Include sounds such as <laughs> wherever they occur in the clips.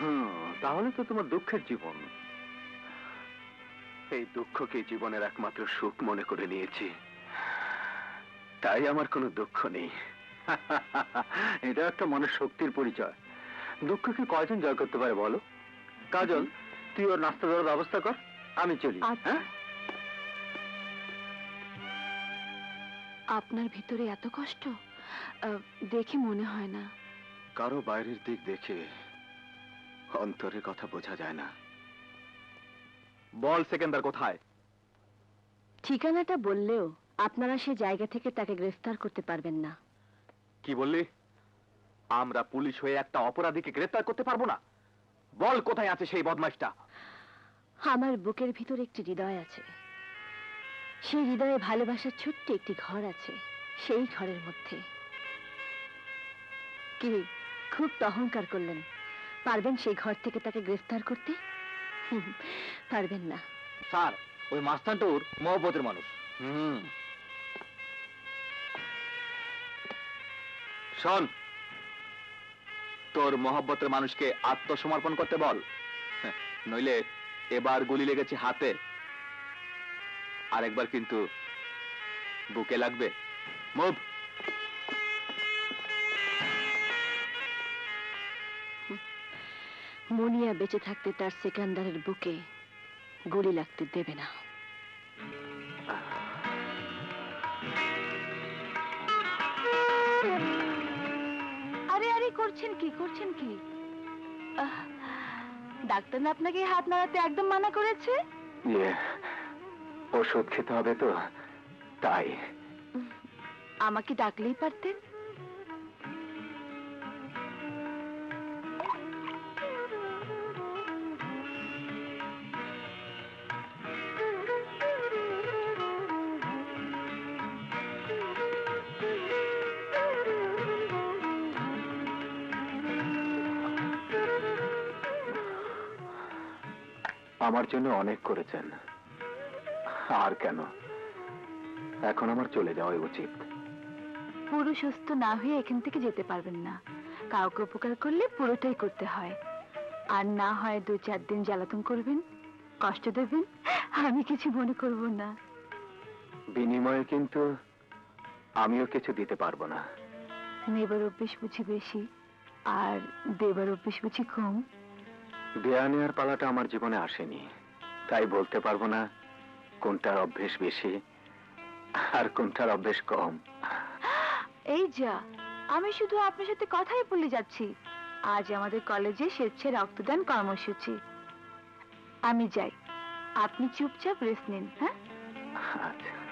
হুম তাহলে তো তোমার দুঃখের জীবন। এই দুঃখকে জীবনের একমাত্র সুখ মনে করে নিয়েছি। তাই আমার কোনো দুঃখ নেই। <laughs> এটা একটা মনের শক্তির পরিচয়। দুঃখকে কয়জন জয় করতে পারে বলো? কাজল তুই ওর নাস্তা দেওয়ার ব্যবস্থা কর আমি চলি আচ্ছা। হ্যাঁ? আপনার ভিতরে এত কষ্ট? দেখে মনে হয় না। কারও বাইরের দিক দেখে অন্তরের কথা বোঝা যায় না। বল সেকেন্দার কোথায়? ঠিকানাটা বললেও আপনারা সে জায়গা থেকে তাকে গ্রেফতার করতে পারবেন না। কি বললি? আমরা পুলিশ হয়ে একটা অপরাধীকে গ্রেফতার করতে পারব না। বল কোথায় আছে সেই বদমাইশটা আমার বুকের ভিতরে একটি হৃদয় আছে। সেই হৃদয়ে ভালোবাসার ছোট্ট একটি ঘর আছে সেই ঘরের মধ্যে। কি খুব অহংকার করলেন। পারবেন সেই ঘর থেকে তাকে গ্রেফতার করতে? পারবেন না। স্যার, ওই মাস্তানটুর মহব্বতের মানুষ। শোন, তোর মহব্বতের মানুষকে আত্মসমর্পণ করতে বল। নইলে এবার গুলি লেগেছে হাতে। আরেকবার কিন্তু বুকে লাগবে। মুভ। মনিয়া বেঁচে থাকতে তার সেকান্দারের বুকে গুলি লাগতে দেবে না। আরে আরে করছেন কি করছেন কি? ডাক্তার না আপনাকে হাত নাড়াতে একদম মানা করেছে? ইয়ে ওষুধ খেতে হবে তো তাই। আমাকে ডাকলেই পারতেন? আমার জন্য অনেক করেছেন। আর কেন? এখন আমার চলে যাওয়াই উচিত। পুরো সুস্থ না হয়ে এখান থেকে যেতে পারবেন না। কাউকে উপকার করলে পুরোটাই করতে হয়। আর না হয় দু চার দিন জ্বালাতন করবেন কষ্ট দেবেন আমি কিছু মনে করব না। বিনিময়ে কিন্তু আমিও কিছু দিতে পারব না। নেবার অভ্যেস বুঝি বেশি আর দেবার অভ্যেস বুঝি কম। দেয়া নেওয়ার পালাটা আমার জীবনে আসেনি। তাই বলতে পারব না কোনটার অভ্যেস বেশি আর কোনটার অভ্যেস কম। এই যা আমি শুধু আপনার সাথে কথাই বলে যাচ্ছি। আজ আমাদের কলেজে স্বেচ্ছা রক্তদান কর্মসূচি। আমি যাই। আপনি চুপচাপ রেস্ট নিন হ্যাঁ? আচ্ছা।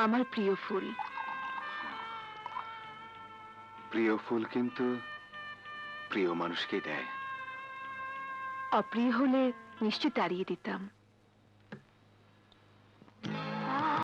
আমার প্রিয় ফুল। প্রিয় ফুল কিন্তু প্রিয় মানুষকে দেয়। অপ্রিয় হলে নিশ্চয় তাড়িয়ে দিতাম।